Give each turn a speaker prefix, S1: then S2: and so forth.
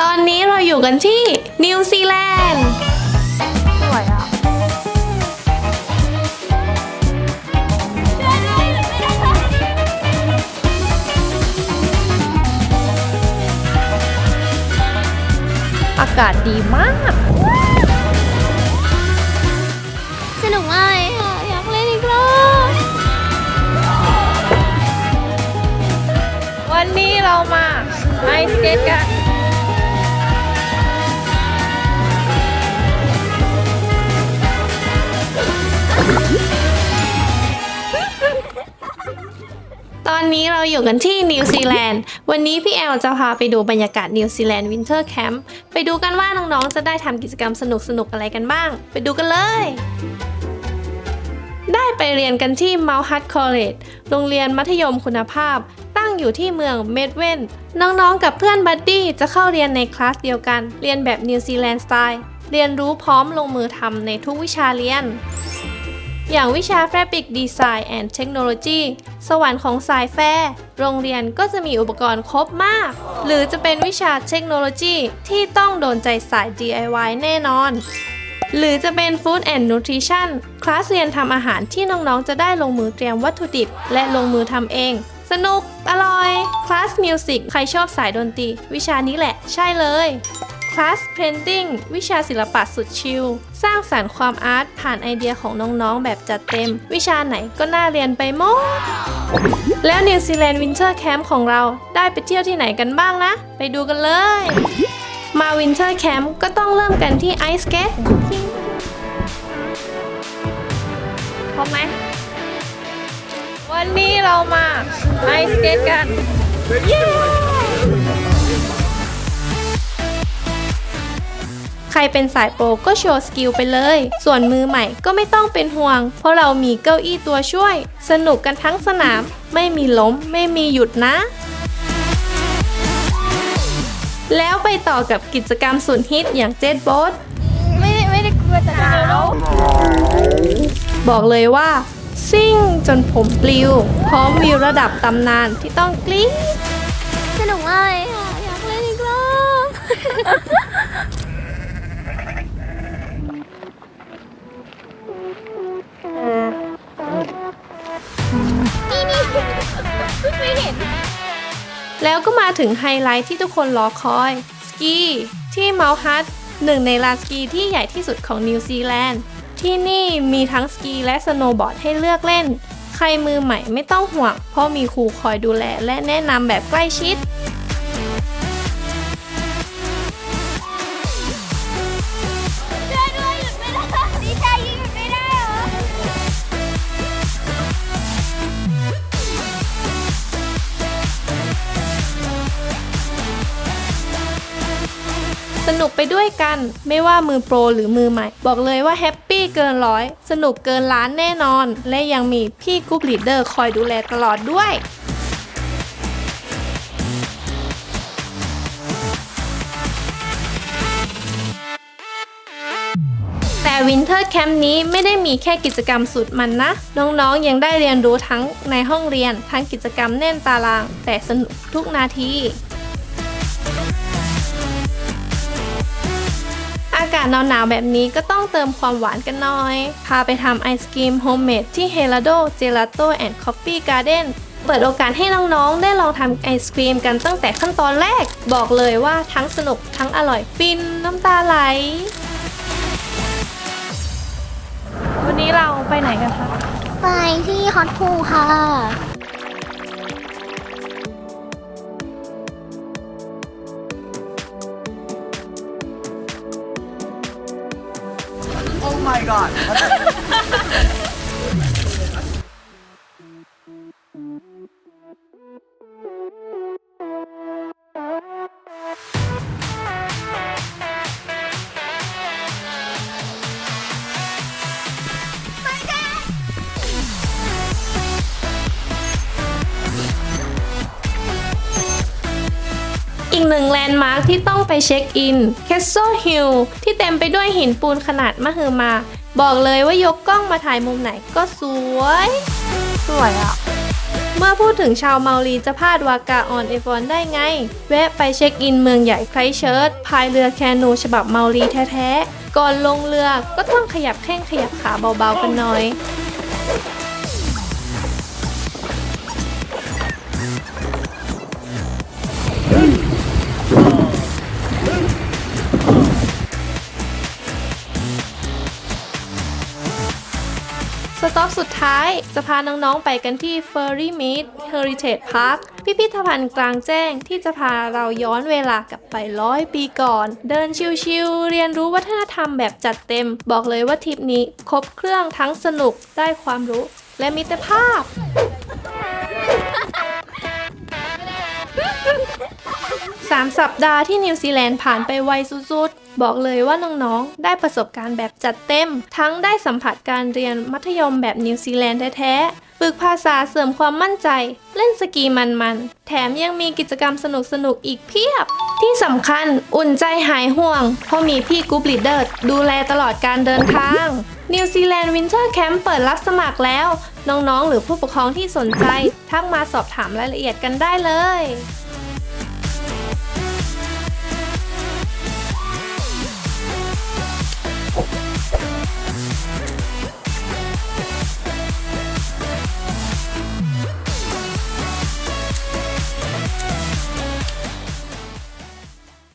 S1: ตอนนี้เราอยู่กันที่นิวซีแลนด์
S2: สวยอะ อากาศดีมาก
S3: สนุกมากเลยค่ะอยากเล่นอีกรอบ
S2: วันนี้เรามาไอสเก็ตกัน
S1: ตอนนี้เราอยู่กันที่นิวซีแลนด์ วันนี้พี่แอลจะพาไปดูบรรยากาศนิวซีแลนด์วินเทอร์แคมป์ ไปดูกันว่าน้องๆ จะได้ทำกิจกรรมสนุกๆ อะไรกันบ้าง ไปดูกันเลย ได้ไปเรียนกันที่ Mount Hutt College โรงเรียนมัธยมคุณภาพ ตั้งอยู่ที่เมืองเมดเวนน้องๆ กับเพื่อนบัดดี้จะเข้าเรียนในคลาสเดียวกัน เรียนแบบนิวซีแลนด์สไตล์ เรียนรู้พร้อมลงมือทำในทุกวิชาเรียน อย่างวิชา Fabric Design and Technology สวรรค์ของสายแฟร์โรงเรียนก็จะมีอุปกรณ์ครบมาก หรือจะเป็นวิชาเทคโนโลยีที่ต้องโดนใจสาย DIY แน่นอน หรือจะเป็น Food and Nutrition คลาสเรียนทำอาหารที่น้องๆ จะได้ลงมือเตรียมวัตถุดิบ และลงมือทำเอง สนุก อร่อย คลาสมิวสิกใครชอบสายดนตรี วิชานี้แหละใช่เลย คลาสเพนติ้งวิชาศิลปะสุดชิล สร้างสรรค์ความอาร์ตผ่านไอเดียของน้องๆ แบบจัดเต็ม วิชาไหนก็น่าเรียนไปหมด แล้วนิวซีแลนด์วินเทอร์แคมป์ของเราได้ไปเที่ยวที่ไหนกันบ้างนะ ไปดูกันเลย มาวินเทอร์แคมป์ก็ต้องเริ่มกันที่ไอสเกต
S2: พร้อมไหมวันนี้เรามาไอสเกตกัน เย้
S1: รเป็นสายโปรก็โชว์สกิลไปเลย ส่วนมือใหม่ก็ไม่ต้องเป็นห่วง เพราะเรามีเก้าอี้ตัวช่วย สนุกกันทั้งสนาม ไม่มีล้ม ไม่มีหยุดนะแล้วไปต่อกับกิจกรรมสุดฮิตอย่างเจ็ตโบ๊ท
S3: ไม่ได้ไม่ได้กลัวแต่หนาว
S1: บอกเลยว่า ซิ่งจนผมปลิว พร้อมวิวระดับตำนานที่ต้องกรี๊ด
S3: สนุกมากเลยค่ะ อยากเล่นอีกรอบ นี่นี่ไม่เห็น
S1: แล้วก็มาถึงไฮไลท์ที่ทุกคนรอคอย สกีที่เมาฮัตหนึ่งในลานสกีที่ใหญ่ที่สุดของนิวซีแลนด์ ที่นี่มีทั้งสกีและสโนว์บอร์ดให้เลือกเล่น ใครมือใหม่ไม่ต้องห่วง เพราะมีครูคอยดูแลและแนะนำแบบใกล้ชิด สนุกไปด้วยกัน ไม่ว่ามือโปรหรือมือใหม่ บอกเลยว่าแฮปปี้เกินร้อย สนุกเกินล้านแน่นอน และยังมีพี่กรุ๊ปลีดเดอร์คอยดูแลตลอดด้วยแต่วินเทอร์แคมป์นี้ไม่ได้มีแค่กิจกรรมสุดมันนะ น้องๆยังได้เรียนรู้ทั้งในห้องเรียนทั้งกิจกรรมแน่นตาราง แต่สนุกทุกนาทีากาศหนาวๆแบบนี้ก็ต้องเติมความหวานกันหน่อย พาไปทำไอศกรีมโฮมเมดที่ Helado Gelato and Coffee Garden เปิดโอกาสให้น้องๆ ได้ลองทำไอศกรีมกันตั้งแต่ขั้นตอนแรก บอกเลยว่าทั้งสนุกทั้งอร่อยฟินน้ำตาไหล
S2: วันนี้เราไปไหนกันคะ
S3: ไปที่ฮอตพูค่ะ Oh my god.
S1: อีกหนึ่งแลนด์มาร์คที่ต้องไปเช็คอิน Castle Hill ที่เต็มไปด้วยหินปูนขนาดมหึมา บอกเลยว่ายกกล้องมาถ่ายมุมไหนก็สวย
S2: สวยอะ
S1: เมื่อพูดถึงชาวเมาลีจะพลาดวากาออนเอฟอนได้ไง แวะไปเช็คอินเมืองใหญ่ไครเชิร์ตพายเรือแคนูฉบับเมาลีแท้ๆ ก่อนลงเรือก็ต้องขยับแข้งขยับขาเบาๆกันหน่อย สต็อปสุดท้าย จะพาน้องๆไปกันที่ Furry Meet Heritage Park พิพิธภัณฑ์กลางแจ้งที่จะพาเราย้อนเวลากลับไปร้อยปีก่อน เดินชิวๆเรียนรู้วัฒนธรรมแบบจัดเต็ม บอกเลยว่าทริปนี้ครบเครื่องทั้งสนุกได้ความรู้และมิตรภาพ สามสัปดาห์ที่นิวซีแลนด์ผ่านไปไวสุดๆ บอกเลยว่าน้องๆ ได้ประสบการณ์แบบจัดเต็ม ทั้งได้สัมผัสการเรียนมัธยมแบบนิวซีแลนด์แท้ๆ ฝึกภาษาเสริมความมั่นใจ เล่นสกีมันๆ แถมยังมีกิจกรรมสนุกๆ อีกเพียบ ที่สำคัญอุ่นใจหายห่วง เพราะมีพี่กรุ๊ปลีดเดอร์ดูแลตลอดการเดินทางนิวซีแลนด์วินเทอร์แคมป์เปิดรับสมัครแล้ว น้องๆ หรือผู้ปกครองที่สนใจ ทักมาสอบถามรายละเอียดกันได้เลย